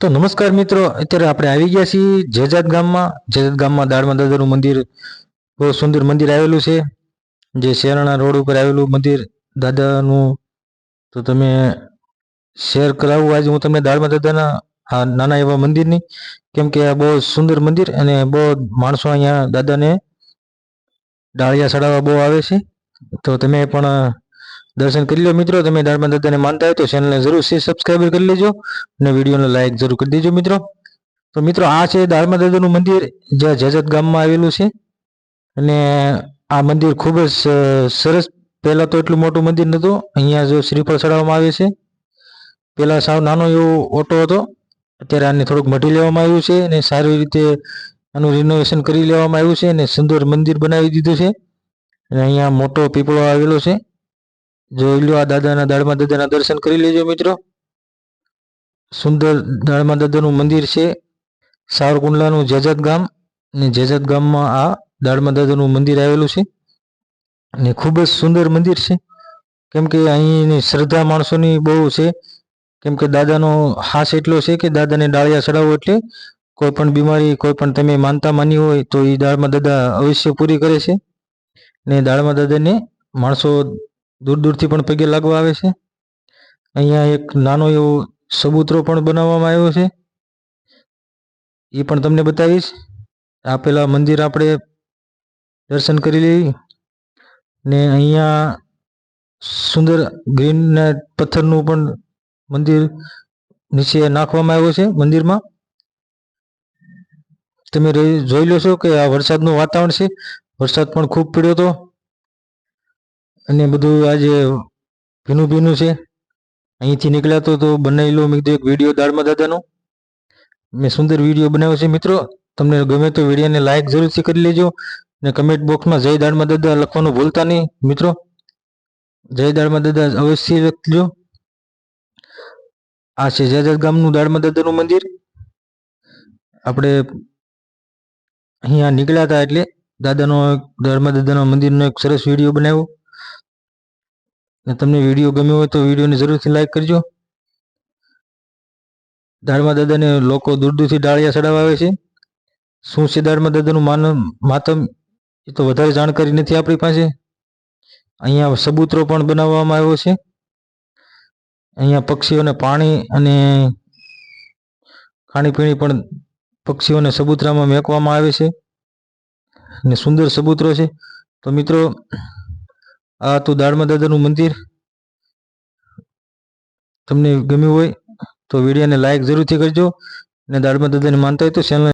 તો નમસ્કાર મિત્રો, અત્યારે આપણે આવી ગયા છીએ જેજાદ ગામમાં. જેજાદ ગામમાં દાડમાં દાદાનું મંદિર, બહુ સુંદર મંદિર આવેલું છે. જે શેરણા રોડ ઉપર આવેલું મંદિર. દાદાનું તો તમે શેર કરાવું. આજે હું તમને દાડમાં દાદાના, આ નાના એવા મંદિરની, કેમ કે આ બહુ સુંદર મંદિર અને બહુ માણસો અહીંયા દાદાને ડાળિયા ચડાવવા બહુ આવે છે. તો તમે પણ દર્શન કરી લો મિત્રો. તમે દાળમાં દાદાને માનતા હોય તો ચેનલને જરૂર છે સબસ્ક્રાઈબર કરી લેજો અને વિડીયોને લાઇક જરૂર કરી દેજો મિત્રો. તો મિત્રો, આ છે દાળમાં દાદાનું મંદિર જે જજત ગામમાં આવેલું છે. અને આ મંદિર ખૂબ જ સરસ. પહેલાં તો એટલું મોટું મંદિર નહોતું. અહીંયા જો શ્રીફળ ચડાવવામાં આવે છે. પહેલાં સાવ નાનો એવો ઓટો હતો. અત્યારે આને થોડુંક મઢી લેવામાં આવ્યું છે અને સારી રીતે આનું રિનોવેશન કરી લેવામાં આવ્યું છે અને સુંદર મંદિર બનાવી દીધું છે. અને અહીંયા મોટો પીપળો આવેલો છે. જોઈ લો આ દાદાના દાળમાં દાદાના દર્શન કરી લેજો મિત્રો. સુંદર દાળમાં દાદાનું મંદિર છે, સાવરકુંડલાનું જજત ગામ. ને જજત ગામમાં આ દાળમાં દાદાનું મંદિર આવેલું છે. અને ખૂબ જ સુંદર મંદિર છે. કેમ કે અહીંની શ્રદ્ધા માણસોની બહુ છે. કેમ કે દાદાનો હાસ એટલો છે કે દાદાને ડાળિયા ચડાવો એટલે કોઈ પણ બીમારી, કોઈ પણ તમે માનતા માની હોય તો એ દાળમાં દાદા અવશ્ય પૂરી કરે છે. ને દાળમાં દાદાને માણસો દૂર દૂરથી પણ પગે લાગવા આવે છે. અહીંયા એક નાનો એવો સબૂતરો પણ બનાવવામાં આવ્યો છે. એ પણ તમને બતાવીશ. આ પેલા મંદિર આપણે દર્શન કરી લઈ ને અહીંયા સુંદર ગ્રીન પથ્થરનું પણ મંદિર નીચે નાખવામાં આવ્યું છે મંદિરમાં. તમે જોઈ લો છો કે આ વરસાદનું વાતાવરણ છે. વરસાદ પણ ખૂબ પડ્યો હતો. અને બધું આજે ભીનું ભીનું છે, અહીંથી નીકળ્યા તો બનાવી લો. મેં એક વીડિયો દાળમાં દાદાનો. મેં સુંદર વીડિયો બનાવ્યો છે મિત્રો. તમને ગમે તો વિડીયોને લાઇક જરૂરથી કરી લેજો. ને કમેન્ટ બોક્સમાં જય દાળમાં દાદા લખવાનું ભૂલતા નહીં મિત્રો. જય દાળમાં દાદા અવશ્ય લખજો. આ છે જાજાદ ગામનું દાળમાં દાદાનું મંદિર. આપણે અહીંયા નીકળ્યા હતા એટલે દાદાનો દાળમાં દાદાના મંદિરનો એક સરસ વીડિયો બનાવ્યો. ને તમને વીડિયો ગમ્યો હોય તો વિડીયોને જરૂરથી લાઈક કરજો. દાળમા દાદાને લોકો દૂર દૂરથી ડાળિયા ચડાવવા આવે છે. શું છે દાળમા દાદાનું માન માતમ એ તો વધારે જાણકારી નથી આપણી પાસે. અહીંયા સબૂતરો પણ બનાવવામાં આવ્યો છે. અહીંયા પક્ષીઓને પાણી અને ખાણીપીણી પણ પક્ષીઓને સબૂતરામાં મેકવામાં આવે છે. અને સુંદર સબૂતરો છે. તો મિત્રો આ તો દાડમાં દાદાનું મંદિર. તમને ગમ્યું હોય તો વિડીયોને લાઈક જરૂરથી કરજો અને દાડમાં દાદાને માનતા હોય તો ચેનલ